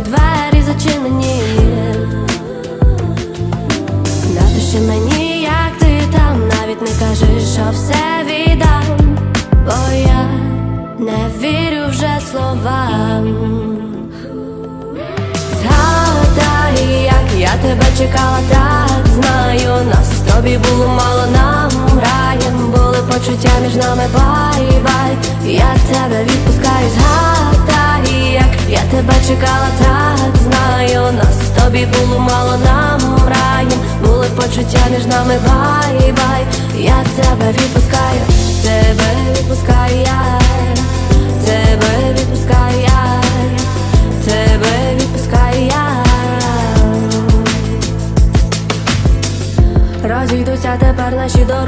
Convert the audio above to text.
всі двері зачинені Напиши мені, як ти там, навіть не кажеш, що все віддам, бо я не вірю вже словам. Згадай, як я тебе чекала, так знаю, нас тобі було мало нам раєм, були почуття між нами бай-бай тебе чекала, так знаю, нас тобі було мало нам рає були почуття між нами, бай-бай, я тебе відпускаю, тебе відпускаю я, тебе відпускаю я, тебе відпускаю я. Розійдуся тепер наші дороги.